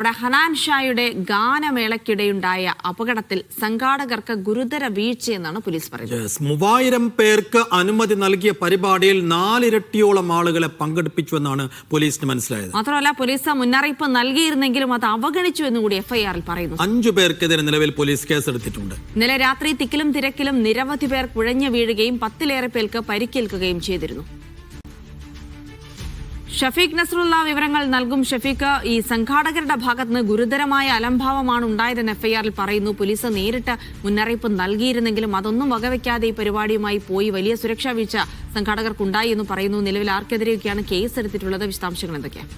ഇവിടെ ഹനാൻ ഷായുടെ ഗാനമേളയ്ക്കിടെയുണ്ടായ അപകടത്തിൽ സംഘാടകർക്ക് ഗുരുതര വീഴ്ചയെന്നാണ് പോലീസ് പറയുന്നത്. മൂവായിരം പേർക്ക് അനുമതി നൽകിയ പരിപാടിയിൽ നാലിരട്ടിയോളം ആളുകളെ പങ്കെടുപ്പിച്ചുവെന്നാണ് പോലീസിന് മനസ്സിലായത്. മാത്രമല്ല പോലീസ് മുന്നറിയിപ്പ് നൽകിയിരുന്നെങ്കിലും അത് അവഗണിച്ചു എന്നുകൂടി എഫ്ഐആറിൽ പറയുന്നു. അഞ്ചു പേർക്കെതിരെ നിലവിൽ പോലീസ് കേസെടുത്തിട്ടുണ്ട്. ഇന്നലെ രാത്രി തിക്കിലും തിരക്കിലും നിരവധി പേർ കുഴഞ്ഞു വീഴുകയും പത്തിലേറെ പേർക്ക് പരിക്കേൽക്കുകയും ചെയ്തിരുന്നു. ഷഫീഖ് നസറുള്ള വിവരങ്ങൾ നൽകും ഷഫീഖ്. ഈ സംഘാടകരുടെ ഭാഗത്തുനിന്ന് ഗുരുതരമായ അലംഭാവമാണ് ഉണ്ടായതെന്ന് എഫ്ഐആറിൽ പറയുന്നു. പോലീസ് നേരിട്ട് മുന്നറിയിപ്പ് നൽകിയിരുന്നെങ്കിലും അതൊന്നും വകവയ്ക്കാതെ ഈ പരിപാടിയുമായി പോയി വലിയ സുരക്ഷാ വീഴ്ച സംഘാടകർക്കുണ്ടായി എന്ന് പറയുന്നു. നിലവിൽ ആർക്കെതിരെയൊക്കെയാണ് കേസ് എടുത്തിട്ടുള്ളത് വിശദാംശങ്ങൾ എന്തൊക്കെയാണ്?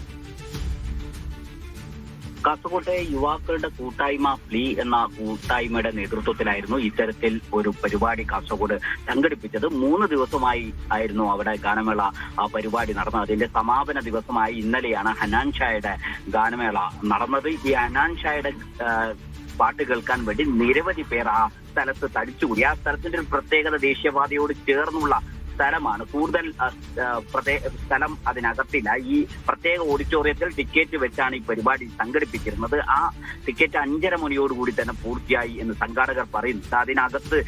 കാസർകോട്ടെ യുവാക്കളുടെ കൂട്ടായ്മ ഫ്ലീ എന്ന കൂട്ടായ്മയുടെ നേതൃത്വത്തിലായിരുന്നു ഇത്തരത്തിൽ ഒരു പരിപാടി കാസർഗോഡ് സംഘടിപ്പിച്ചത്. മൂന്ന് ദിവസമായി ആയിരുന്നു അവിടെ ഗാനമേള ആ പരിപാടി നടന്നത്. അതിന്റെ സമാപന ദിവസമായി ഇന്നലെയാണ് ഹനാൻ ഷായുടെ ഗാനമേള നടന്നത്. ഈ ഹനാൻ ഷായുടെ പാട്ട് കേൾക്കാൻ വേണ്ടി നിരവധി പേർ ആ സ്ഥലത്ത് തടിച്ചുകൂടി. ആ സ്ഥലത്തിന്റെ ഒരു പ്രത്യേകത ദേശീയപാതയോട് ചേർന്നുള്ള സ്ഥലമാണ്. കൂടുതൽ സ്ഥലം അതിനകത്തില്ല. ഈ പ്രത്യേക ഓഡിറ്റോറിയത്തിൽ ടിക്കറ്റ് വെച്ചാണ് ഈ പരിപാടി സംഘടിപ്പിച്ചിരുന്നത്. ആ ടിക്കറ്റ് അഞ്ചര മണിയോടുകൂടി തന്നെ പൂർത്തിയായി എന്ന് സംഘാടകർ പറയുന്നു. അതിനകത്ത്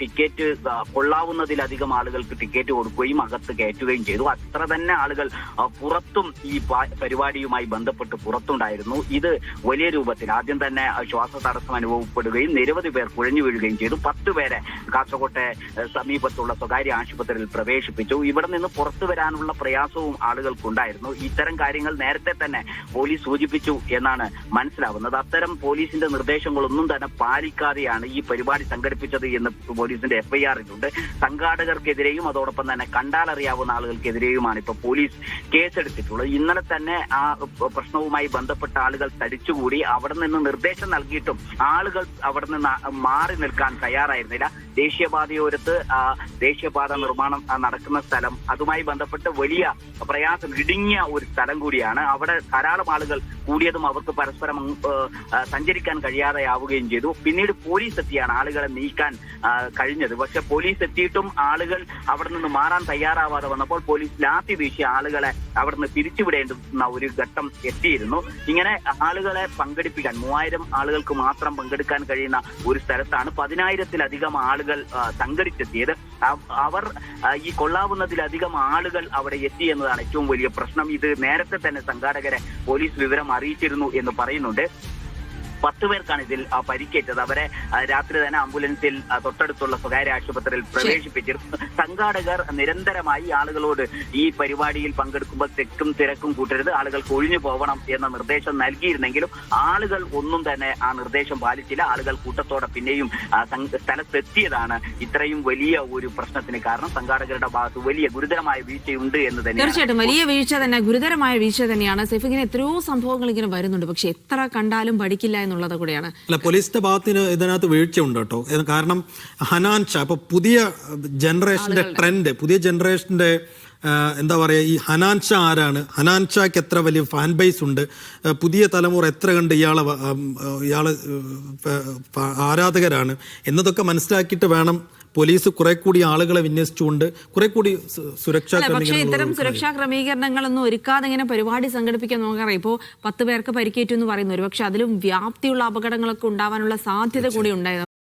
ടിക്കറ്റ് കൊള്ളാവുന്നതിലധികം ആളുകൾക്ക് ടിക്കറ്റ് കൊടുക്കുകയും അകത്ത് കയറ്റുകയും ചെയ്തു. അത്ര തന്നെ ആളുകൾ പുറത്തും ഈ പരിപാടിയുമായി ബന്ധപ്പെട്ട് പുറത്തുണ്ടായിരുന്നു. ഇത് വലിയ രൂപത്തിൽ ആദ്യം തന്നെ ശ്വാസ തടസ്സം അനുഭവപ്പെടുകയും നിരവധി പേർ കുഴഞ്ഞു വീഴുകയും ചെയ്തു. പത്ത് പേരെ കാസർകോട്ടെ സമീപത്തുള്ള സ്വകാര്യ ആശുപത്രിയിൽ പ്രവേശിപ്പിച്ചു. ഇവിടെ നിന്ന് പുറത്തു വരാനുള്ള പ്രയാസവും ആളുകൾക്കുണ്ടായിരുന്നു. ഇത്തരം കാര്യങ്ങൾ നേരത്തെ തന്നെ പോലീസ് സൂചിപ്പിച്ചു എന്നാണ് മനസ്സിലാവുന്നത്. അത്തരം പോലീസിന്റെ നിർദ്ദേശങ്ങളൊന്നും തന്നെ പാലിക്കാതെയാണ് ഈ പരിപാടി സംഘടിപ്പിച്ചത് എന്ന് പോലീസിന്റെ എഫ്ഐആറിലുണ്ട്. സംഘാടകർക്കെതിരെയും അതോടൊപ്പം തന്നെ കണ്ടാലറിയാവുന്ന ആളുകൾക്കെതിരെയുമാണ് ഇപ്പൊ പോലീസ് കേസെടുത്തിട്ടുള്ളത്. ഇന്നലെ തന്നെ ആ പ്രശ്നവുമായി ബന്ധപ്പെട്ട ആളുകൾ തടിച്ചുകൂടി. അവിടെ നിന്ന് നിർദ്ദേശം നൽകിയിട്ടും ആളുകൾ അവിടെ നിന്ന് മാറി നിൽക്കാൻ തയ്യാറായിരുന്നില്ല. ദേശീയപാതയോരത്ത് ദേശീയപാത നിർമ്മാണം നടക്കുന്ന സ്ഥലം അതുമായി ബന്ധപ്പെട്ട് വലിയ പ്രയാസം ഇടുങ്ങിയ ഒരു സ്ഥലം കൂടിയാണ്. അവിടെ ധാരാളം ആളുകൾ കൂടിയതും അവർക്ക് പരസ്പരം സഞ്ചരിക്കാൻ കഴിയാതെയാവുകയും ചെയ്തു. പിന്നീട് പോലീസ് എത്തിയാണ് ആളുകളെ നീക്കാൻ കഴിഞ്ഞത്. പക്ഷെ പോലീസ് എത്തിയിട്ടും ആളുകൾ അവിടെ നിന്ന് മാറാൻ തയ്യാറാവാതെ വന്നപ്പോൾ പോലീസ് ലാത്തി വീശി ആളുകളെ അവിടെ നിന്ന് പിരിച്ചുവിടേണ്ടുന്ന ഒരു ഘട്ടം എത്തിയിരുന്നു. ഇങ്ങനെ ആളുകളെ പങ്കെടുപ്പിക്കാൻ മൂവായിരം ആളുകൾക്ക് മാത്രം പങ്കെടുക്കാൻ കഴിയുന്ന ഒരു സ്ഥലത്താണ് പതിനായിരത്തിലധികം ആളുകൾ ആ, സംഘടിച്ചെത്തിയത്. അവർ ഈ കൊള്ളാവുന്നതിലധികം ആളുകൾ അവിടെ എത്തി എന്നതാണ് ഏറ്റവും വലിയ പ്രശ്നം. ഇത് നേരത്തെ തന്നെ സംഘാടകരെ പോലീസ് വിവരം അറിയിച്ചിരുന്നു എന്ന് പറയുന്നുണ്ട്. പത്ത് പേർക്കാണ് ഇതിൽ പരിക്കേറ്റത്. അവരെ രാത്രി തന്നെ ആംബുലൻസിൽ തൊട്ടടുത്തുള്ള സ്വകാര്യ ആശുപത്രിയിൽ പ്രവേശിപ്പിച്ചിരുന്നു. സംഘാടകർ നിരന്തരമായി ആളുകളോട് ഈ പരിപാടിയിൽ പങ്കെടുക്കുമ്പോൾ തെക്കും തിരക്കും കൂട്ടരുത് ആളുകൾക്ക് ഒഴിഞ്ഞു പോകണം എന്ന നിർദ്ദേശം നൽകിയിരുന്നെങ്കിലും ആളുകൾ ഒന്നും തന്നെ ആ നിർദ്ദേശം പാലിച്ചില്ല. ആളുകൾ കൂട്ടത്തോടെ പിന്നെയും സ്ഥലത്തെത്തിയതാണ് ഇത്രയും വലിയ ഒരു പ്രശ്നത്തിന് കാരണം. സംഘാടകരുടെ ഭാഗത്ത് വലിയ ഗുരുതരമായ വീഴ്ചയുണ്ട് എന്ന് തന്നെ തീർച്ചയായിട്ടും വലിയ വീഴ്ച തന്നെ ഗുരുതരമായ വീഴ്ച തന്നെയാണ്. സെഫിങ്ങിന് എത്രയോ സംഭവങ്ങൾ ഇങ്ങനെ വരുന്നുണ്ട്. പക്ഷെ എത്ര കണ്ടാലും പഠിക്കില്ല എന്നുള്ളത് കൂടെയാണ്. അല്ല പോലീസിന്റെ ഭാഗത്തിന് ഇതിനകത്ത് വീഴ്ച ഉണ്ട് കേട്ടോ കാരണം ഹനാൻ ഷാ ഇപ്പൊ പുതിയ ജനറേഷന്റെ ട്രെൻഡ് പുതിയ ജനറേഷന്റെ എന്താ പറയുക ഈ ഹനാൻ ഷാ ആരാണ്? ഹനാൻ ഷാക്ക് എത്ര വലിയ ഫാൻ ബേസ് ഉണ്ട് പുതിയ തലമുറ എത്ര കണ്ട് ഇയാളെ ഫ- ആരാധകരാണ്? എന്നതൊക്കെ മനസ്സിലാക്കിയിട്ട് വേണം പോലീസ് കുറെ കൂടി ആളുകളെ വിന്യസിച്ചുകൊണ്ട് കുറെ കൂടി സുരക്ഷാ പക്ഷേ ഇത്തരം സുരക്ഷാ ക്രമീകരണങ്ങളൊന്നും ഒരുക്കാതെ ഇങ്ങനെ പരിപാടി സംഘടിപ്പിക്കാൻ നോക്കാറേ ഇപ്പോൾ പത്ത് പേർക്ക് പരിക്കേറ്റു എന്ന് പറയുന്നു ഒരു പക്ഷെ അതിലും വ്യാപ്തിയുള്ള അപകടങ്ങളൊക്കെ ഉണ്ടാവാനുള്ള സാധ്യത കൂടി ഉണ്ടായത്